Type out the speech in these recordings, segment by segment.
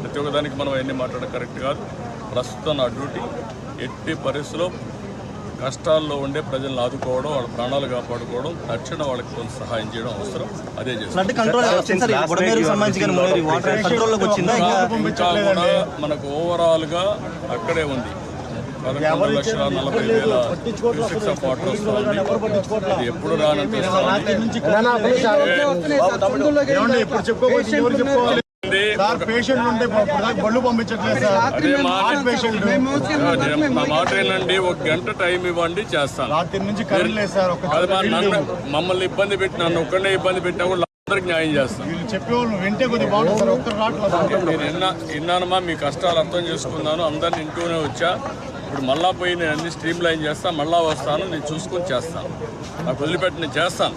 ప్రతి ఒక్కదానికి మనం అవన్నీ మాట్లాడడం కరెక్ట్ కాదు. ప్రస్తుతం నా డ్యూటీ ఎట్టి పరిస్థితిలో కష్టాల్లో ఉండే ప్రజలను ఆదుకోవడం వాళ్ళ ప్రాణాలు కాపాడుకోవడం తక్షణ వాళ్ళకి కొంత సహాయం చేయడం అవసరం. అదే కూడా మనకు ఓవరాల్గా అక్కడే ఉంది. పదకొండు లక్షల నలభై వేల క్యూసెక్స్ ఆఫ్ వాటర్ వస్తుంది అది ఎప్పుడు రానంత సార్ పేషెంట్ ఉంటే బళ్ళు పంపించట్లేదు సార్. అదే మా పేషెంట్ మా మాట ఏంటండి ఒక గంట టైం ఇవ్వండి చేస్తాను. రాత్రి నుంచి కరెంట్ లేదు సార్ ఒక అది మా నన్ను మమ్మల్ని ఇబ్బంది పెట్టి నన్ను ఒక్కడే ఇబ్బంది పెట్టినా కూడా అందరికి న్యాయం చేస్తాను. వీళ్ళు చెప్పేవాళ్ళు వింటే కొద్దిగా బాగుంటుంది సార్ ఒక్కరు రావట్లేదు సార్. నేను విన్నా విన్నానమ్మా మీ కష్టాలు అర్థం చేసుకున్నాను అందరిని ఇంటూనే వచ్చా. ఇప్పుడు మళ్ళా పోయి నేను అన్ని స్ట్రీమ్ లైన్ చేస్తా మళ్ళా వస్తాను నేను చూసుకొని చేస్తాను. నాకు వదిలిపెట్టి నేను చేస్తాను.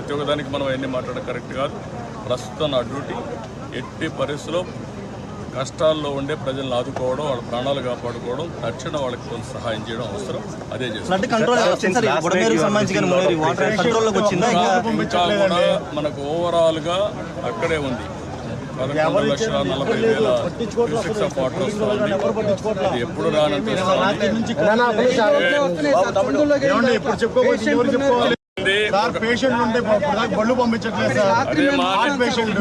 ప్రతి ఒక్కదానికి మనం అవన్నీ మాట్లాడడం కరెక్ట్ కాదు. ప్రస్తుతం నా డ్యూటీ ఎట్టి పరిస్థితిలో కష్టాల్లో ఉండే ప్రజలను ఆదుకోవడం వాళ్ళ ప్రాణాలు కాపాడుకోవడం తక్షణ వాళ్ళకి కొంత సహాయం చేయడం అవసరం. అదే చేస్తాం. మనకు ఓవరాల్గా అక్కడే ఉంది. పదకొండు లక్షల నలభై వేల క్యూసెక్స్ ఆఫ్ వాటర్ వస్తుంది. అది ఎప్పుడు రానంత సార్ పేషెంట్ ఉంటే బళ్ళు పంపించట్లేదు సార్. మా పేషెంట్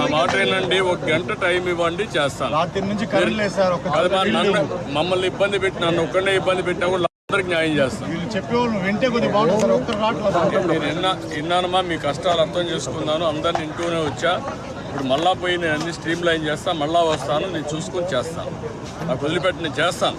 మా మాట ఏంటండి ఒక గంట టైం ఇవ్వండి చేస్తాను. రాత్రి నుంచి కరెంట్ లేదు సార్ ఒక అది మా నన్ను మమ్మల్ని ఇబ్బంది పెట్టి నన్ను ఒక్కడే ఇబ్బంది పెట్టినా కూడా అందరికి న్యాయం చేస్తాను. వీళ్ళు చెప్పేవాళ్ళు వింటే కొద్దిగా బాగుంటుంది సార్ ఒక్కరు రావట్లేదు సార్. నేను విన్నా విన్నానమ్మా మీ కష్టాలు అర్థం చేసుకున్నాను అందరిని ఇంటూనే వచ్చా. ఇప్పుడు మళ్ళా పోయి నేను అన్ని స్ట్రీమ్ లైన్ చేస్తా మళ్ళా వస్తాను నేను చూసుకొని చేస్తాను. నాకు వదిలిపెట్టి నేను చేస్తాను.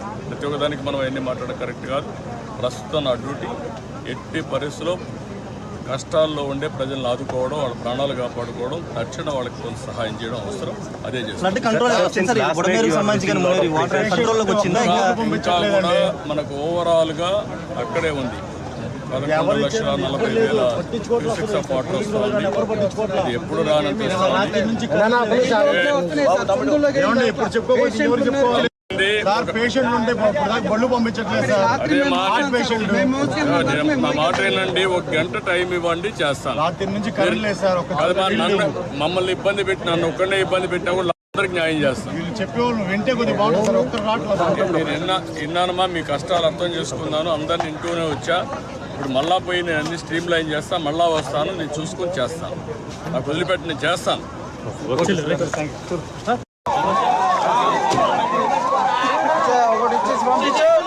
ప్రతి ఒక్కదానికి మనం అవన్నీ మాట్లాడడం కరెక్ట్ కాదు. ప్రస్తుతం నా డ్యూటీ ఎట్టి పరిస్థితుల్లో కష్టాల్లో ఉండే ప్రజలను ఆదుకోవడం వాళ్ళ ప్రాణాలు కాపాడుకోవడం తక్షణ వాళ్ళకి కొంత సహాయం చేయడం అవసరం. అదే చేస్తాం. మనకు ఓవరాల్గా అక్కడే ఉంది. పదకొండు లక్షల నలభై వేల క్యూసెక్స్ ఆఫ్ వాటర్ వస్తుంది ఇది ఎప్పుడు రానంత సార్ పేషెంట్ ఉంటే ఇప్పుడు దాకా బళ్ళు పంపించట్లేదు సార్. అదే మాట ఏంటండి ఒక గంట టైం ఇవ్వండి చేస్తాను. రాత్రి నుంచి కరెంట్ లేదు సార్ మా మమ్మల్ని ఇబ్బంది పెట్టి నన్ను ఒక్కడే ఇబ్బంది పెట్టినా కూడా అందరికి న్యాయం చేస్తాను. వీళ్ళు చెప్పేవాళ్ళు వింటే కొద్దిగా బాగుంటుంది సార్ ఒక్కరు రావట్లేదు నేను విన్నా విన్నానమ్మా మీ కష్టాలు అర్థం చేసుకున్నాను అందరిని ఇంటూనే వచ్చా. ఇప్పుడు మళ్ళా పోయి నేను అన్ని స్ట్రీమ్ లైన్ చేస్తాను మళ్ళా వస్తాను నేను చూసుకొని చేస్తాను. నాకు వదిలిపెట్టి నేను చేస్తాను.